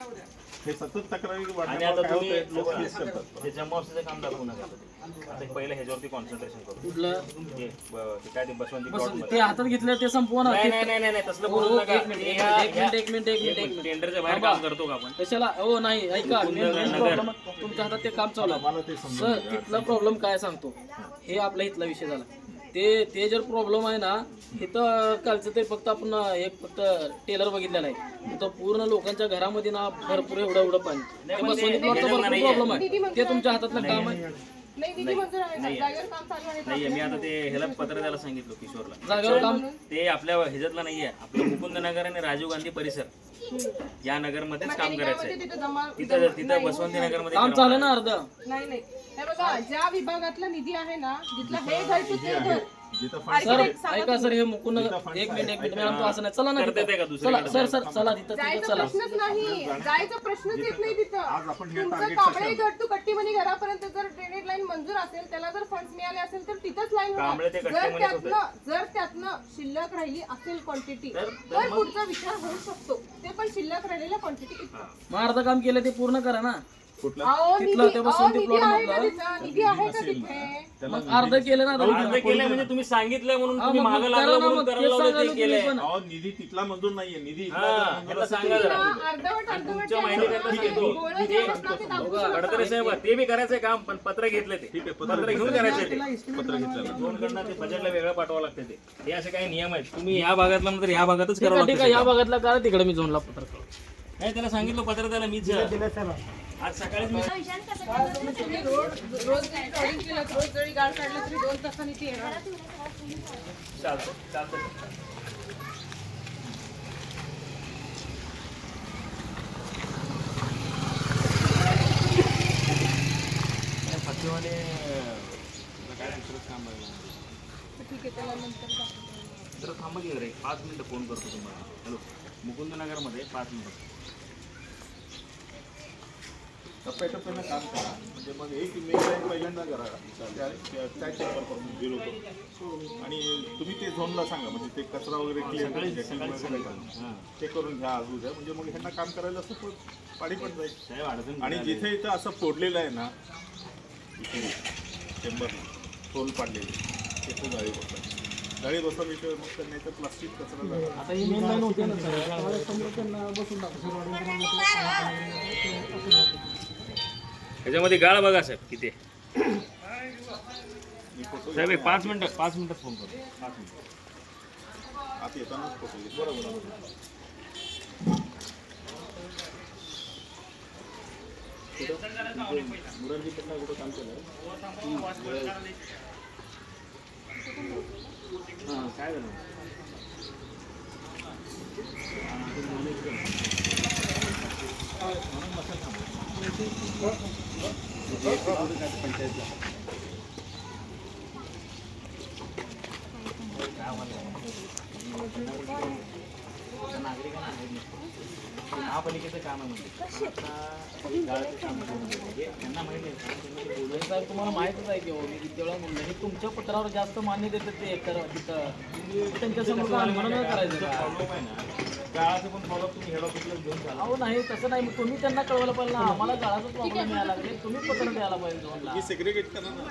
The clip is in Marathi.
हे सतत तक्रारी आणि आता तुम्ही लोक करतात ऑफिसचं काम दाखवू नका. आता पहिलं ह्याच्यावरती कॉन्सन्ट्रेशन करू. कुठलं? ते ब- ते काय ते बसवंती ते हातात घेतलं ते संपवा ना नाही ते- नाही नाही नाही नाही, तसलं हो, बोलू हो, नका. एक मिनिट, एक मिनिट, एक मिनिट, एक मिनिट, एक मिनिट, एक मिनिट. टेंडरच्या बाहेर. काम करतो का आपण? कशाला? हो नाही ऐका main- main problem. तुमच्या हातात ते काम चालू आहे. मला ते समजून सर घ्या. तिथला प्रॉब्लेम काय सांगतो? हे आपला इथला विषय झाला. ते ते जर प्रॉब्लेम आहे ना इथं कालचं ते फक्त आपण एक फक्त टेलर बघितलेला आहे इथं पूर्ण लोकांच्या घरामध्ये ना भरपूर एवढं एवढं पाणी. प्रॉब्लेम आहे. ते तुमच्या हातातलं काम आहे. नाही निधी मंजूर आहे का? जागेवर काम चालू आहे का? नाही मी आता ते ह्याला पत्र द्यायला सांगितलं किशोरला. जागेवर काम ते आपल्या ह्याच्यातलं नाहीये. आपलं मुकुंद नगर आणि राजीव गांधी परिसर. या नगरमध्येच काम करायचं आहे तिथे जमा तिथं तिथं बसवंती नगरमध्ये काम चालू ना अर्ध? नाही नाही. हे बघा ज्या विभागातला निधी आहे ना जिथला हे घर ते घर सर ऐका सर हे मुकुंद एक मिनिट एक मिनिट मॅडम तो असं नाही. चला ना करते ते का तिथं. दुसरीकडे? चला सर सर चला तिथं तिथं जायचा चला. प्रश्नच नाही. जायचा प्रश्नच येत नाही तिथं. आज आपण हे तुमचं टार्गेट कांबळे घर टू कट्टीमनी घरापर्यंत जर ड्रेनेज लाईन मंजूर असेल त्याला जर फंड मिळाले असेल तर तिथंच लाईन कांबळे ते जर. त्यातनं जर त्यातनं शिल्लक राहिली असेल क्वांटिटी तर पुढचा विचार होऊ शकतो. ते पण शिल्लक राहिलेल्या क्वांटिटी मग अर्ध काम केलं ते पूर्ण करा ना. कुठलं? अहो तिथलं निधी ते अहो, बसवंती निधी plot आहे का मधलं? तिथं? निधी आहे का तिथे? मग अर्ध केलं ना आता अर्ज केलंय म्हणजे तुम्ही सांगितलंय म्हणून हा, तुम्ही मग मागं करा लागलं ना, म्हणून मग. करायला तेच लावलं सांगायला ते केलंय. तुम्ही पण. अहो निधी तिथला मंजूर नाहीये. निधी इथला हा जर मंजूर ह्याला असेल सांगा तर जरा अर्धवट अर्धवट तुमच्या माहितीकरता सांगतो. गोळं जे आहेत ना ते दाखवू शकतो. गडकरी साहेब ते बी करायचंय काम पण पत्र घेतलं ते. ठीक आहे, पत्र- पत्र घेऊन करायचंय ते. पत्र घेतलेलं दोन कडनं ते बजेटला वेगळं पाठवावं लागतं ते. हे असे काही नियम आहेत. तुम्ही ह्या भागातला नंतर ह्या भागातच ठीक करावं आहे ठीक आहे लागतं या भागातला करा तिकडे मी झोनला पत्र करतो नाही त्याला सांगितलं पत्र त्याला मीच आज सकाळीच मी रोज जरी क्रॉलिंग केलं रोज जरी गाळ काढलं तरी दोन तासांनी ती येणार. चालतो चालतो पक्षीवाले काय दुसरंच काम बघायला ठीक आहे त्याला नंतर. जरा थांबा की एक पाच मिनिटं फोन करतो तुम्हाला. हॅलो मुकुंद नगरमध्ये पाच मिनिटं. टप्प्याटप्प्यानं काम करा. म्हणजे मग एक मेल लाईन पहिल्यांदा करा. त्या त्या- चेंबर करून झिरो करून. आणि तुम्ही ते झोनला सांगा. म्हणजे ते कचरा वगैरे क्लिअर हां. ते करून घ्या आज उद्या म्हणजे मग ह्यांना काम करायला असं पण पाणी पण जाईल आणि जिथे इथं असं फोडलेलं आहे ना इथे चेंबर होल पाडलेले. तिथे जाळी बसतात जाळी बसवल्याशिवाय मग तर नाही तर प्लास्टिक कचरा. आता ही मेन लाईन होते ना सर त्यावेळेस समजा त्यांना बसून टाकू. ह्याच्यामध्ये गाळ बघा साहेब किती आहे. मी फोटो साहेब एक पाच मिनिटं पाच मिनिटात फोन करतो पाच मिनिटं आत येतानाच फोटो घेतो बरोबर मुरारजी पटना कुठं काम केलं हां काय झालं नागरिकांना आहे नाही. महापालिकेचं काम आहे म्हणजे आता गाळाचं काम आहे. हे त्यांना माहिती आहे साहेब तुम्हाला माहितच आहे की हो, मी किती वेळा म्हणलं हे तुमच्या पत्रावर जास्त मान्य देतात ते करा तिथं त्यांच्यासमोर काय म्हणून करायचं प्रॉब्लेम गाळाचं पण फॉलोअप तुम्ही हेड ऑफिसला घेऊन चाला अहो नाही तसं नाही. मग तुम्ही त्यांना कळवायला पाहिजे ना. आम्हाला गाळाचा प्रॉब्लेम यायला लागले. तुम्ही पत्र द्यायला पाहिजे झोनला सेग्रिगेट करा ना.